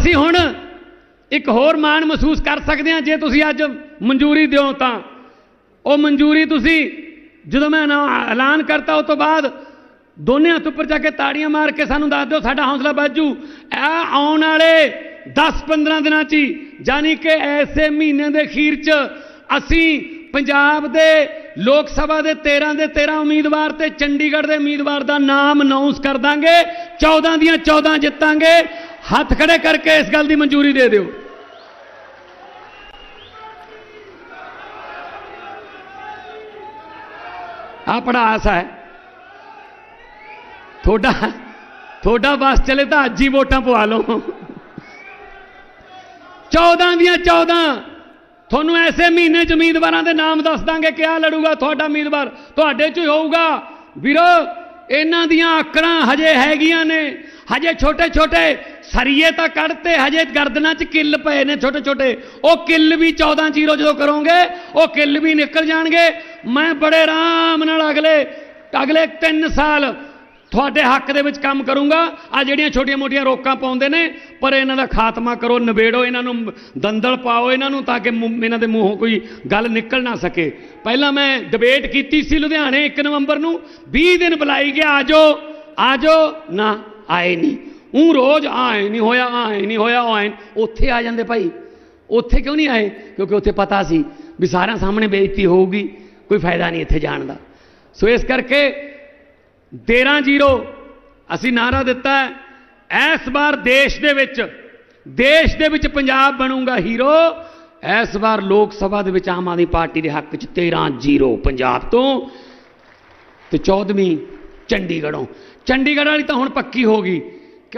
ਅਸੀਂ ਹੁਣ ਇੱਕ ਹੋਰ ਮਾਣ ਮਹਿਸੂਸ ਕਰ ਸਕਦੇ ਹਾਂ, ਜੇ ਤੁਸੀਂ ਅੱਜ ਮਨਜ਼ੂਰੀ ਦਿਓ ਤਾਂ। ਉਹ ਮਨਜ਼ੂਰੀ ਤੁਸੀਂ ਜਦੋਂ ਮੈਂ ਐਨਾ- ਐਲਾਨ ਕਰਤਾ ਉਸ ਤੋਂ ਬਾਅਦ ਦੋਨੇ ਹੱਥ ਉੱਪਰ ਜਾ ਕੇ ਤਾੜੀਆਂ ਮਾਰ ਕੇ ਸਾਨੂੰ ਦੱਸ ਦਿਓ, ਸਾਡਾ ਹੌਸਲਾ ਬਾਜੂ ਇਹ ਆਉਣ ਵਾਲੇ 10-15 ਦਿਨਾਂ 'ਚ ਹੀ ਯਾਨੀ ਕਿ ਐਸੇ ਮਹੀਨੇ ਦੇ ਅਖੀਰ 'ਚ ਅਸੀਂ ਪੰਜਾਬ ਦੇ ਲੋਕ ਸਭਾ ਦੇ 13 ਦੇ 13 ਉਮੀਦਵਾਰ ਤੇ ਚੰਡੀਗੜ੍ਹ ਦੇ ਉਮੀਦਵਾਰ ਦਾ ਨਾਮ ਅਨਾਉਂਸ ਕਰ ਦਾਂਗੇ 14 ਦੀਆਂ 14 ਜਿੱਤਾਂਗੇ। ਹੱਥ ਖੜੇ ਕਰਕੇ ਇਸ ਗੱਲ ਦੀ ਮਨਜ਼ੂਰੀ ਦੇ ਦਿਓ। ਆ ਆਸਾ ਹੈ। ਤੁਹਾਡਾ ਤੁਹਾਡਾ ਬਸ ਚਲੇ ਤਾਂ ਅੱਜ ਹੀ ਵੋਟਾਂ ਪਵਾ ਲਓ। 14 ਦੀਆਂ 14 ਤੁਹਾਨੂੰ ਐਸੇ ਮਹੀਨੇ ਚ ਉਮੀਦਵਾਰਾਂ ਦੇ ਨਾਮ ਦੱਸ ਦਾਂਗੇ ਕਿਆ ਲੜੂਗਾ, ਤੁਹਾਡਾ ਉਮੀਦਵਾਰ ਤੁਹਾਡੇ ਚ ਹੀ ਹੋਊਗਾ। ਵੀਰੋ, ਇਹਨਾਂ ਦੀਆਂ ਆਕੜਾਂ ਹਜੇ ਹੈਗੀਆਂ ਨੇ। ਹਜੇ ਛੋਟੇ ਛੋਟੇ ਸਰੀਏ ਤਾਂ ਕੱਢਤੇ ਹਜੇ ਗਰਦਨਾਂ 'ਚ ਕਿੱਲ ਪਏ ਨੇ ਛੋਟੇ ਛੋਟੇ। ਉਹ ਕਿੱਲ ਵੀ 14 ਜ਼ੀਰੋ ਜਦੋਂ ਕਰੋਗੇ, ਉਹ ਕਿੱਲ ਵੀ ਨਿਕਲ ਜਾਣਗੇ। ਮੈਂ ਬੜੇ ਆਰਾਮ ਨਾਲ ਅਗਲੇ ਅਗਲੇ 3 ਸਾਲ ਤੁਹਾਡੇ ਹੱਕ ਦੇ ਵਿੱਚ ਕੰਮ ਕਰੂੰਗਾ। ਆ ਜਿਹੜੀਆਂ ਛੋਟੀਆਂ-ਮੋਟੀਆਂ ਰੋਕਾਂ ਪਾਉਂਦੇ ਨੇ, ਪਰ ਇਹਨਾਂ ਦਾ ਖਾਤਮਾ ਕਰੋ, ਨਿਬੇੜੋ ਇਹਨਾਂ ਨੂੰ, ਦੰਦਲ ਪਾਓ ਇਹਨਾਂ ਨੂੰ ਤਾਂ ਕਿ ਇਹਨਾਂ ਦੇ ਮੂੰਹੋਂ ਕੋਈ ਗੱਲ ਨਿਕਲ ਨਾ ਸਕੇ। ਪਹਿਲਾਂ ਮੈਂ ਡਿਬੇਟ ਕੀਤੀ ਸੀ ਲੁਧਿਆਣੇ 1 ਨਵੰਬਰ ਨੂੰ। 20 ਦਿਨ ਬੁਲਾਈ ਗਿਆ ਆਜੋ ਆਜੋ ਨਾ ਆਏ ਨਹੀਂ। ਉਹ ਰੋਜ਼ ਆਏ, ਨਹੀਂ ਹੋਇਆ ਆਏ, ਨਹੀਂ ਹੋਇਆ ਆਏ। ਉੱਥੇ ਆ ਜਾਂਦੇ ਭਾਈ। ਉੱਥੇ ਕਿਉਂ ਨਹੀਂ ਆਏ? ਕਿਉਂਕਿ ਉੱਥੇ ਪਤਾ ਸੀ ਵੀ ਸਾਰਿਆਂ ਸਾਹਮਣੇ ਬੇਇੱਜ਼ਤੀ ਹੋਊਗੀ, ਕੋਈ ਫਾਇਦਾ ਨਹੀਂ ਇੱਥੇ ਜਾਣ ਦਾ। ਸੋ ਇਸ ਕਰਕੇ 13-0 ਅਸੀਂ ਨਾਰਾ ਦਿੱਤਾ ਹੈ, ਇਸ ਵਾਰ ਦੇਸ਼ ਦੇ ਵਿੱਚ, ਦੇਸ਼ ਦੇ ਵਿੱਚ ਪੰਜਾਬ ਬਣੂਗਾ ਹੀਰੋ, ਇਸ ਵਾਰ ਲੋਕ ਸਭਾ ਦੇ ਵਿੱਚ ਆਮ ਆਦਮੀ ਪਾਰਟੀ ਦੇ ਹੱਕ 'ਚ 13-0 ਪੰਜਾਬ ਤੋਂ ਤੇ 14ਵੀਂ ਚੰਡੀਗੜ੍ਹੋਂ। ਚੰਡੀਗੜ੍ਹ ਵਾਲੀ ਤਾਂ ਹੁਣ ਪੱਕੀ ਹੋ ਗਈ।